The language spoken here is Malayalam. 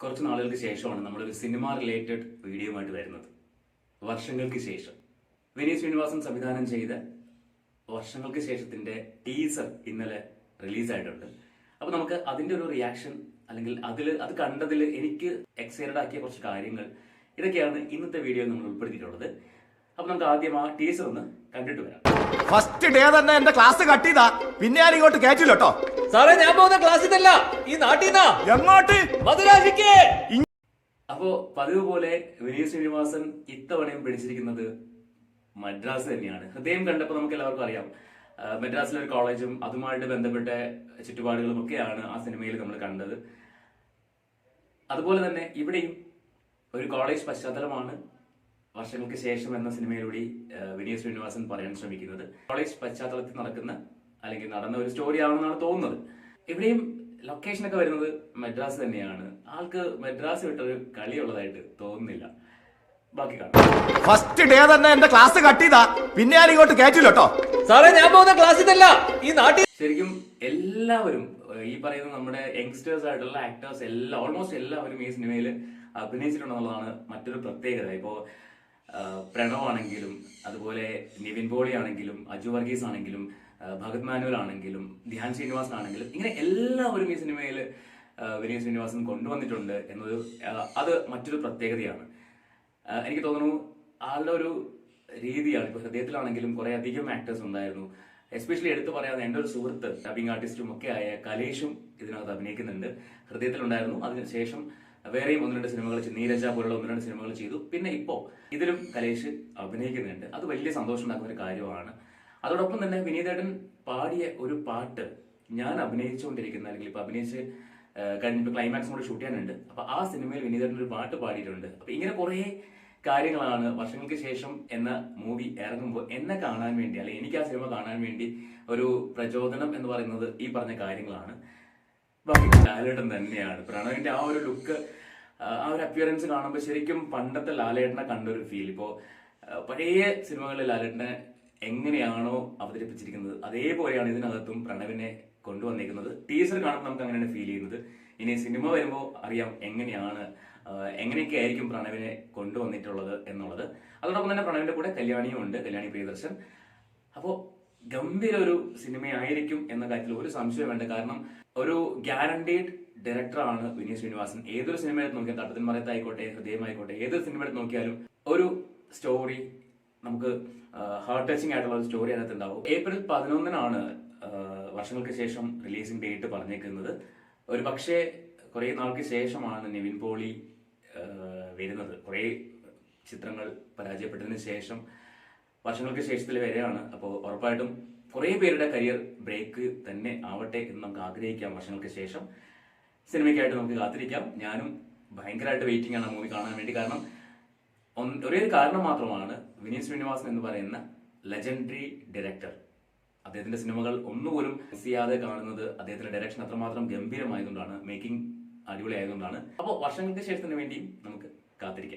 കുറച്ച് നാളുകൾക്ക് ശേഷമാണ് നമ്മളൊരു സിനിമ റിലേറ്റഡ് വീഡിയോയുമായിട്ട് വരുന്നത്. വർഷങ്ങൾക്ക് ശേഷം. വിനീത് ശ്രീനിവാസൻ സംവിധാനം ചെയ്ത വർഷങ്ങൾക്ക് ശേഷത്തിന്റെ ടീസർ ഇന്നലെ റിലീസായിട്ടുണ്ട് അപ്പൊ നമുക്ക് അതിന്റെ ഒരു റിയാക്ഷൻ അല്ലെങ്കിൽ അതിൽ അത് കണ്ടതിൽ എനിക്ക് എക്സൈറ്റഡ് ആക്കിയ കുറച്ച് കാര്യങ്ങൾ ഇതൊക്കെയാണ് ഇന്നത്തെ വീഡിയോയിൽ നമ്മൾ ഉൾപ്പെടുത്തിയിട്ടുള്ളത്. അപ്പൊ നമുക്ക് ആദ്യം ആ ടീസർ ഒന്ന് കണ്ടിട്ട് വരാം. ഫസ്റ്റ് ഡേ തന്നെ എന്റെ ക്ലാസ് കട്ട് ചെയ്താ. പിന്നെ ഞാൻ ഇങ്ങോട്ട് കേട്ടില്ല കേട്ടോ. സാറേ ഞാൻ പോകുന്ന ക്ലാസ്സിൽ ഈ നാട്ടിൽ എങ്ങോട്ട്? അപ്പോ പതിവ് പോലെ വിനീത് ശ്രീനിവാസൻ ഇത്തവണയും പിടിച്ചിരിക്കുന്നത് മദ്രാസ് തന്നെയാണ്. ഹൃദയം കണ്ടപ്പോൾ നമുക്ക് എല്ലാവർക്കും അറിയാം മദ്രാസിലെ ഒരു കോളേജും അതുമായിട്ട് ബന്ധപ്പെട്ട ചുറ്റുപാടുകളും ഒക്കെയാണ് ആ സിനിമയിൽ നമ്മൾ കണ്ടത്. അതുപോലെ തന്നെ ഇവിടെയും ഒരു കോളേജ് പശ്ചാത്തലമാണ് വർഷങ്ങൾക്ക് ശേഷം എന്ന സിനിമയിലൂടെ വിനീത് ശ്രീനിവാസൻ പറയാൻ ശ്രമിക്കുന്നത്. കോളേജ് പശ്ചാത്തലത്തിൽ നടക്കുന്ന അല്ലെങ്കിൽ നടന്ന ഒരു സ്റ്റോറി ആണെന്നാണ് തോന്നുന്നത്. ഇവിടെയും ലൊക്കേഷൻ ഒക്കെ വരുന്നത് മദ്രാസ് തന്നെയാണ്. ആൾക്ക് മദ്രാസ് വിട്ടൊരു കളിയുള്ളതായിട്ട് തോന്നുന്നില്ല. ബാക്കി കാണാം. ഫസ്റ്റ് ഡേ തന്നെ എന്റെ ക്ലാസ് കട്ട് ചെയ്താ പിന്നെ ഞാൻ ഇങ്ങോട്ട് കേട്ടില്ല കേട്ടോ. സാറേ ഞാൻ പോകുന്ന ക്ലാസ്സിൽ ഈ നാട്ടിൽ ശരിക്കും എല്ലാവരും ഈ പറയുന്ന നമ്മുടെ യങ്സ്റ്റേഴ്സ് ആയിട്ടുള്ള ആക്ടേഴ്സ് എല്ലാം ഓൾമോസ്റ്റ് എല്ലാവരും ഈ സിനിമയിൽ അഭിനയിച്ചിട്ടുണ്ടെന്നുള്ളതാണ് മറ്റൊരു പ്രത്യേകത. ഇപ്പോ പ്രണവ് ആണെങ്കിലും അതുപോലെ നിവിൻ പോളി ആണെങ്കിലും അജു വർഗീസ് ആണെങ്കിലും ഭഗത് മാനുവൽ ആണെങ്കിലും ധ്യാൻ ശ്രീനിവാസൻ ആണെങ്കിലും ഇങ്ങനെ എല്ലാവരും ഈ സിനിമയിൽ വിനീത് ശ്രീനിവാസൻ കൊണ്ടുവന്നിട്ടുണ്ട് എന്നത് അത് മറ്റൊരു പ്രത്യേകതയാണ്. എനിക്ക് തോന്നുന്നു ആളുടെ ഒരു രീതിയാണ് ഇപ്പൊ ഹൃദയത്തിലാണെങ്കിലും കുറേ അധികം ആക്ടേഴ്സ് ഉണ്ടായിരുന്നു. എസ്പെഷ്യലി എടുത്തു പറയാതെ എന്റെ ഒരു സുഹൃത്ത് ഡബിങ് ആർട്ടിസ്റ്റും ഒക്കെ ആയ കലേഷും ഇതിനകത്ത് അഭിനയിക്കുന്നുണ്ട്. ഹൃദയത്തിലുണ്ടായിരുന്നു. അതിനുശേഷം വേറെയും ഒന്ന് രണ്ട് സിനിമകൾ നീരജ പോലുള്ള ഒന്ന് രണ്ട് സിനിമകൾ ചെയ്തു. പിന്നെ ഇപ്പോ ഇതിലും കലേഷ് അഭിനയിക്കുന്നുണ്ട്. അത് വലിയ സന്തോഷം ഉണ്ടാക്കുന്ന ഒരു കാര്യമാണ്. അതോടൊപ്പം തന്നെ വിനീതേട്ടൻ പാടിയ ഒരു പാട്ട് ഞാൻ അഭിനയിച്ചുകൊണ്ടിരിക്കുന്ന അല്ലെങ്കിൽ ഇപ്പൊ അഭിനയിച്ച് കഴിഞ്ഞിട്ട് ക്ലൈമാക്സും കൂടെ ഷൂട്ട് ചെയ്യാനുണ്ട്. അപ്പൊ ആ സിനിമയിൽ വിനീതേട്ടൻ ഒരു പാട്ട് പാടിയിട്ടുണ്ട്. അപ്പൊ ഇങ്ങനെ കുറെ കാര്യങ്ങളാണ് വർഷങ്ങൾക്ക് ശേഷം എന്ന മൂവി ഇറങ്ങുമ്പോൾ എന്നെ കാണാൻ വേണ്ടി അല്ലെങ്കിൽ എനിക്ക് ആ സിനിമ കാണാൻ വേണ്ടി ഒരു പ്രചോദനം എന്ന് പറയുന്നത് ഈ പറഞ്ഞ കാര്യങ്ങളാണ്. ലാലേട്ടൻ തന്നെയാണ്. പ്രണവിന്റെ ആ ഒരു ലുക്ക് ആ ഒരു അപ്പിയറൻസ് കാണുമ്പോൾ ശരിക്കും പണ്ടത്തെ ലാലേട്ടനെ കണ്ട ഒരു ഫീൽ ഇപ്പോ പഴയ സിനിമകളിൽ ലാലേട്ടനെ എങ്ങനെയാണോ അവതരിപ്പിച്ചിരിക്കുന്നത് അതേപോലെയാണ് ഇതിനകത്തും പ്രണവിനെ കൊണ്ടുവന്നിരിക്കുന്നത് ടീസർ കാണുമ്പോൾ നമുക്ക് അങ്ങനെയാണ് ഫീൽ ചെയ്യുന്നത്. ഇനി സിനിമ വരുമ്പോൾ അറിയാം എങ്ങനെയാണ് എങ്ങനെയൊക്കെ ആയിരിക്കും പ്രണവിനെ കൊണ്ടുവന്നിട്ടുള്ളത് എന്നുള്ളത്. അതോടൊപ്പം തന്നെ പ്രണവിന്റെ കൂടെ കല്യാണിയും ഉണ്ട് കല്യാണി പ്രിയദർശൻ. അപ്പോൾ ഗംഭീര ഒരു സിനിമയായിരിക്കും എന്ന കാര്യത്തിൽ ഒരു സംശയം വേണ്ട. കാരണം ഒരു ഗ്യാരണ്ടീഡ് ഡയറക്ടറാണ് വിനീത് ശ്രീനിവാസൻ. ഏതൊരു സിനിമ എടുത്ത് നോക്കിയാൽ തട്ടത്തിൻ മറയത്തായിക്കോട്ടെ ഹൃദയമായിക്കോട്ടെ ഏതൊരു സിനിമ എടുത്ത് നോക്കിയാലും ഒരു സ്റ്റോറി നമുക്ക് ഹാർട്ട് ടച്ചിങ് ആയിട്ടുള്ള ഒരു സ്റ്റോറി അതിനകത്ത് ഉണ്ടാവും. ഏപ്രിൽ പതിനൊന്നിനാണ് വർഷങ്ങൾക്ക് ശേഷം റിലീസിംഗ് ഡേറ്റ് പറഞ്ഞേക്കുന്നത്. ഒരു പക്ഷേ കുറെ നാൾക്ക് ശേഷമാണ് നിവിൻ പോളി വരുന്നത്. കുറേ ചിത്രങ്ങൾ പരാജയപ്പെട്ടതിന് ശേഷം വർഷങ്ങൾക്ക് ശേഷത്തിൽ വരെയാണ്. അപ്പോൾ ഉറപ്പായിട്ടും കുറേ പേരുടെ കരിയർ ബ്രേക്ക് തന്നെ ആവട്ടെ എന്ന് നമുക്ക് ആഗ്രഹിക്കാം വർഷങ്ങൾക്ക് ശേഷം. സിനിമയ്ക്കായിട്ട് നമുക്ക് കാത്തിരിക്കാം. ഞാനും ഭയങ്കരമായിട്ട് വെയിറ്റിംഗ് ആണ് മൂവി കാണാൻ വേണ്ടി. കാരണം ഒരേ ഒരു കാരണം മാത്രമാണ് വിനീത് ശ്രീനിവാസൻ എന്ന് പറയുന്ന ലെജൻഡറി ഡയറക്ടർ അദ്ദേഹത്തിന്റെ സിനിമകൾ ഒന്നുപോലും മിസ് ചെയ്യാതെ കാണുന്നത് അദ്ദേഹത്തിന്റെ ഡയറക്ഷൻ അത്രമാത്രം ഗംഭീരമായതുകൊണ്ടാണ് മേക്കിംഗ് അടിപൊളിയായതുകൊണ്ടാണ്. അപ്പോൾ വർഷങ്ങൾക്ക് ശേഷത്തിന് വേണ്ടിയും നമുക്ക് കാത്തിരിക്കാം.